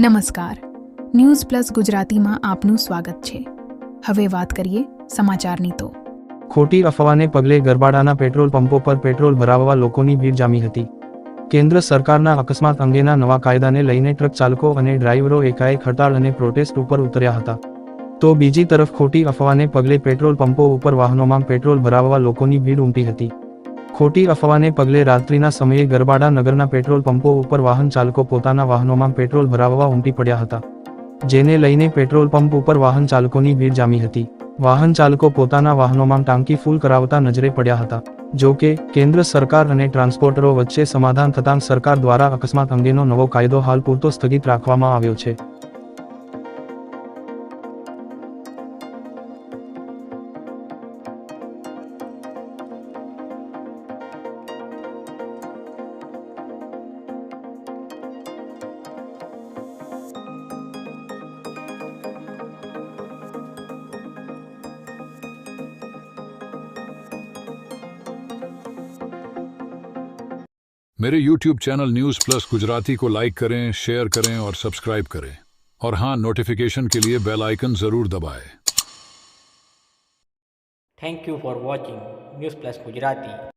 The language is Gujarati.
નમસ્કાર. ન્યૂઝ પ્લસ ગુજરાતીમાં આપનું સ્વાગત છે. હવે વાત કરીએ સમાચારની તો. ખોટી અફવાને પગલે ગરબાડાના પેટ્રોલ પંપો પર પેટ્રોલ ભરાવવા લોકોની ભીડ જામી હતી. કેન્દ્ર સરકારના અકસ્માત અંગેના નવા કાયદાને લઈને ટ્રક ચાલકો અને ડ્રાઈવરો એકાએક હડતાળ અને પ્રોટેસ્ટ ઉપર ઉતર્યા હતા. તો બીજી તરફ ખોટી અફવાને પગલે પેટ્રોલ પંપો ઉપર વાહનોમાં પેટ્રોલ ભરાવવા લોકોની ભીડ ઉમટી હતી. ખોટી અફવાને પગલે રાત્રિના સમયે ગરબાડા નગરના પેટ્રોલ પંપો ઉપર વાહન ચાલકો પોતાના વાહનોમાં પેટ્રોલ ભરાવવા ઉમટી પડ્યા હતા. જેને લઈને પેટ્રોલ પંપ ઉપર વાહન ચાલકોની ભીડ જામી હતી. વાહન ચાલકો પોતાના વાહનોમાં ટાંકી ફૂલ કરાવતા નજરે પડ્યા હતા. જો કે, કેન્દ્ર સરકાર અને ટ્રાન્સપોર્ટરો વચ્ચે સમાધાન થતાં સરકાર દ્વારા અકસ્માત અંગેનો નવો કાયદો હાલ પૂરતો સ્થગિત રાખવામાં આવ્યો છે. मेरे YouTube channel news plus Gujarati को लाइक करें शेयर करें और सब्सक्राइब करें और हाँ नोटिफिकेशन के लिए बेल आइकन ज़रूर दबाएँ। Thank you for watching news plus Gujarati